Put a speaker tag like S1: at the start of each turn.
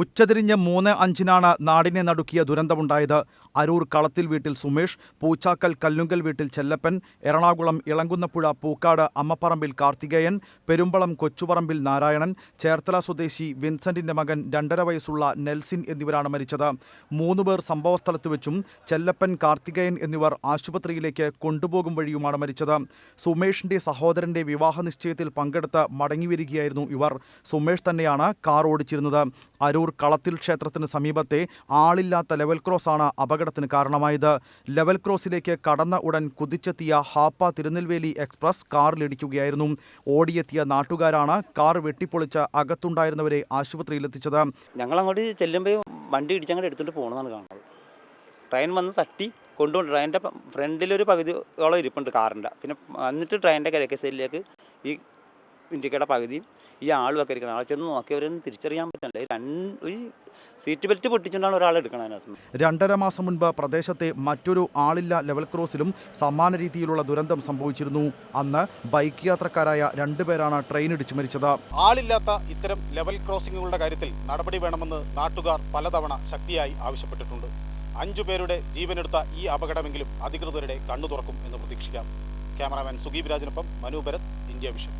S1: ഉച്ചതിരിഞ്ഞ് മൂന്ന് അഞ്ചിനാണ് നാടിനെ നടുക്കിയ ദുരന്തമുണ്ടായത്. അരൂർ കളത്തിൽ വീട്ടിൽ സുമേഷ് പൂച്ചാക്കൽ കല്ലുങ്കൽ വീട്ടിൽ ചെല്ലപ്പൻ എറണാകുളം ഇളങ്കുന്നപ്പുഴ പൂക്കാട് അമ്മപ്പറമ്പിൽ കാർത്തികേയൻ പെരുമ്പളം കൊച്ചുപറമ്പിൽ നാരായണൻ ചേർത്തല സ്വദേശി വിൻസെന്റിന്റെ മകൻ രണ്ടര വയസ്സുള്ള നെൽസിൻ എന്നിവരാണ് മരിച്ചത്. മൂന്നുപേർ സംഭവസ്ഥലത്ത് വെച്ചും ചെല്ലപ്പൻ കാർത്തികേയൻ എന്നിവർ ആശുപത്രിയിലേക്ക് കൊണ്ടുപോകും വഴിയുമാണ് മരിച്ചത്. സുമേഷിന്റെ സഹോദരന്റെ വിവാഹ നിശ്ചയത്തിൽ പങ്കെടുത്ത് മടങ്ങിവരികയായിരുന്നു ഇവർ. സുമേഷ് തന്നെയാണ് കാർ ഓടിച്ചിരുന്നത്. അരൂർ കളത്തിൽ ക്ഷേത്രത്തിന് സമീപത്തെ ആളില്ലാത്ത ലെവൽ ക്രോസ് ആണ് അപകടത്തിന് കാരണമായത്. ലെവൽ ക്രോസിലേക്ക് കടന്ന ഉടൻ കുതിച്ചെത്തിയ ഹാപ്പ തിരുനെൽവേലി എക്സ്പ്രസ് കാറിലിടിക്കുകയായിരുന്നു. ഓടിയെത്തിയ നാട്ടുകാരാണ് കാർ വെട്ടിപ്പൊളിച്ച് അകത്തുണ്ടായിരുന്നവരെ ആശുപത്രിയിലെത്തിച്ചത്.
S2: ഞങ്ങൾ അങ്ങോട്ട് ചെല്ലുമ്പോൾ വണ്ടി ഇടിച്ചങ്ങോട്ട് എടുത്തിട്ട് പോകണമെന്നാണ് കാണുന്നത്. ട്രെയിൻ വന്ന് തട്ടി കൊണ്ടുപോയി. ട്രെയിനിന്റെ ഫ്രണ്ടിലൊരു പകുതിയോളം ഇരിപ്പുണ്ട് കാറിന്റെ പിന്നെ എന്നിട്ട് ട്രെയിനിന്റെ കിഴക്കേ സൈഡിലേക്ക് ഈ ഇൻഡിക്കയുടെ പകുതിയും ഈ ആളും ഒക്കെ ഇരിക്കണം. ആൾ ചെന്ന് നോക്കിയവരൊന്നും തിരിച്ചറിയാൻ പറ്റില്ല. ഒരു രണ്ട് ഈ സീറ്റ് ബെൽറ്റ് പൊട്ടിച്ചുകൊണ്ടാണ് ഒരാൾ എടുക്കണം അതിനകത്ത്
S1: രണ്ടര മാസം മുൻപ് പ്രദേശത്തെ മറ്റൊരു ആളില്ല ലെവൽ ക്രോസിലും സമാന രീതിയിലുള്ള ദുരന്തം സംഭവിച്ചിരുന്നു. അന്ന് ബൈക്ക് യാത്രക്കാരായ രണ്ടുപേരാണ് ട്രെയിൻ ഇടിച്ചു മരിച്ചത്.
S3: ആളില്ലാത്ത ഇത്തരം ലെവൽ ക്രോസിംഗുകളുടെ കാര്യത്തിൽ നടപടി വേണമെന്ന് നാട്ടുകാർ പലതവണ ശക്തിയായി ആവശ്യപ്പെട്ടിട്ടുണ്ട്. അഞ്ചു പേരുടെ ജീവനെടുത്ത ഈ അപകടമെങ്കിലും അധികൃതരുടെ കണ്ണു തുറക്കും എന്ന് പ്രതീക്ഷിക്കാം. ക്യാമറാമാൻ സുഗീബ് രാജനൊപ്പം മനു ഭരത് ഇന്ത്യ വിഷൻ.